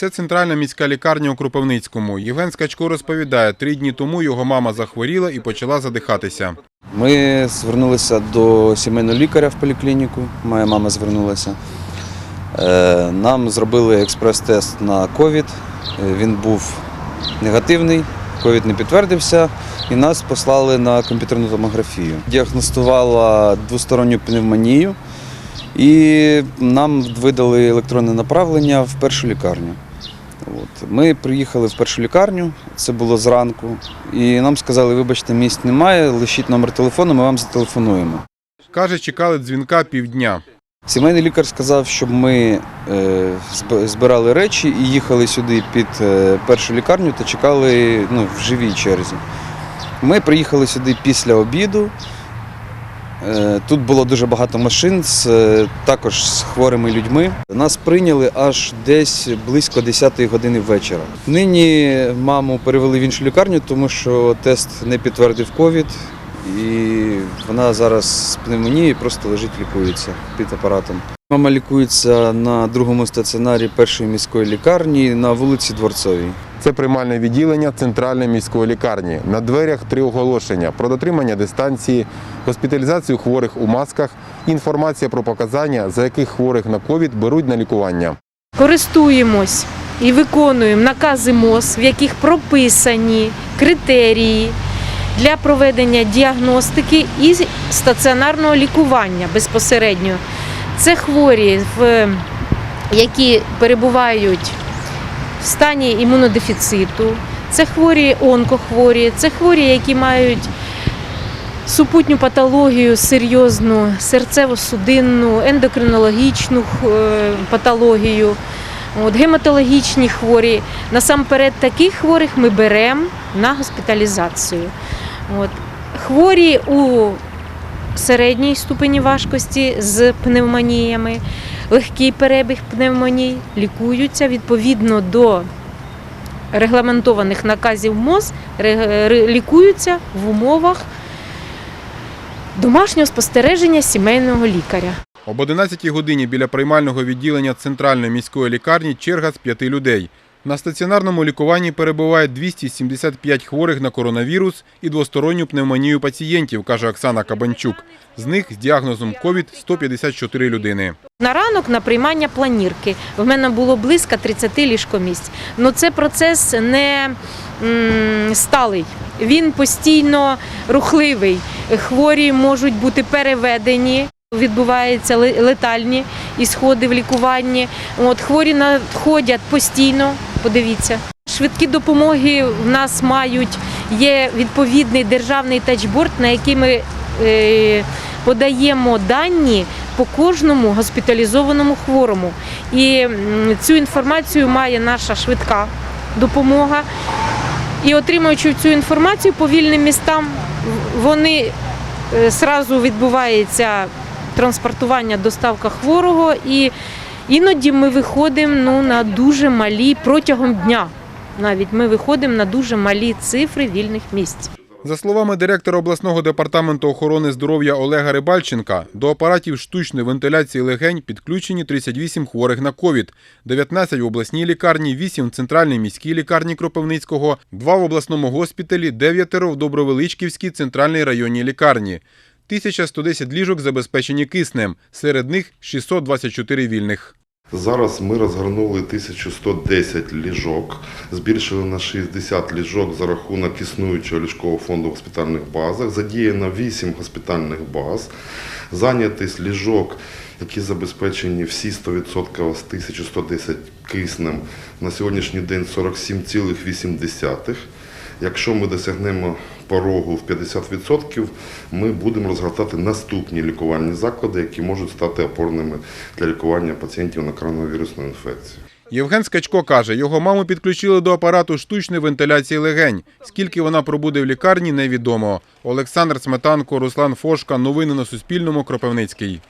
Це центральна міська лікарня у Кропивницькому. Євген Скачко розповідає, три дні тому його мама захворіла і почала задихатися. Ми звернулися до сімейного лікаря в поліклініку. Моя мама звернулася. Е, Нам зробили експрес-тест на ковід. Е, Він був негативний, ковід не підтвердився, і нас послали на комп'ютерну томографію. Діагностувала двосторонню пневмонію, і нам видали електронне направлення в першу лікарню. От. Ми приїхали в першу лікарню, це було зранку, і нам сказали, вибачте, місць немає, лишіть номер телефону, ми вам зателефонуємо. Каже, чекали дзвінка півдня. Сімейний лікар сказав, щоб ми е, збирали речі і їхали сюди під е, першу лікарню та чекали ну, в живій черзі. Ми приїхали сюди після обіду. Е, Тут було дуже багато машин, з, е, також з хворими людьми. Нас прийняли аж десь близько 10-ї години вечора. Нині маму перевели в іншу лікарню, тому що тест не підтвердив ковід. І вона зараз з пневмонією просто лежить, лікується під апаратом. Мама лікується на другому стаціонарі першої міської лікарні на вулиці Дворцовій. Це приймальне відділення центральної міської лікарні. На дверях три оголошення про дотримання дистанції, госпіталізацію хворих у масках, інформація про показання, за яких хворих на ковід беруть на лікування. користуємось і виконуємо накази МОЗ, в яких прописані критерії для проведення діагностики і стаціонарного лікування безпосередньо. Це хворі, які перебувають в стані імунодефіциту, це хворі онкохворі, це хворі, які мають супутню патологію, серйозну серцево-судинну, ендокринологічну е, патологію, от, гематологічні хворі. Насамперед таких хворих ми беремо на госпіталізацію. От. Хворі у середній ступені важкості з пневмоніями, легкий перебіг пневмоній лікуються відповідно до регламентованих наказів МОЗ, лікуються в умовах домашнього спостереження сімейного лікаря. Об 11 годині біля приймального відділення центральної міської лікарні черга з п'яти людей. На стаціонарному лікуванні перебуває 275 хворих на коронавірус і двосторонню пневмонію пацієнтів, каже Оксана Кабанчук. З них з діагнозом ковід 154 людини. На ранок на приймання планірки в мене було близько 30 ліжкомісць. Ну це процес не сталий. Він постійно рухливий. Хворі можуть бути переведені. Відбуваються ле- летальні ісходи в лікуванні. От хворі надходять постійно. Подивіться, швидкі допомоги в нас мають є відповідний державний тачборд, на який ми е, подаємо дані по кожному госпіталізованому хворому. І цю інформацію має наша швидка допомога. І отримуючи цю інформацію по вільним містам, вони е, зразу відбувається транспортування, доставка хворого, і іноді ми виходимо ну, на дуже малі протягом дня. Навіть ми виходимо на дуже малі цифри вільних місць. За словами директора обласного департаменту охорони здоров'я Олега Рибальченка, до апаратів штучної вентиляції легень підключені 38 хворих на ковід, 19 в обласній лікарні, 8 в центральній міській лікарні Кропивницького, 2 в обласному госпіталі, 9 в Добровеличківській центральній районній лікарні. 1110 ліжок забезпечені киснем, серед них 624 вільних. Зараз ми розгорнули 1110 ліжок, збільшили на 60 ліжок за рахунок існуючого ліжкового фонду в госпітальних базах. Задіяно 8 госпітальних баз. Зайнятість ліжок, які забезпечені всі 100% з 1110 киснем, на сьогоднішній день 47,8. Якщо ми досягнемо порогу в 50%, ми будемо розгортати наступні лікувальні заклади, які можуть стати опорними для лікування пацієнтів на коронавірусну інфекцію. Євген Скачко каже, його маму підключили до апарату штучної вентиляції легень. Скільки вона пробуде в лікарні, невідомо. Олександр Сметанко, Руслан Фошка. Новини на Суспільному. Кропивницький.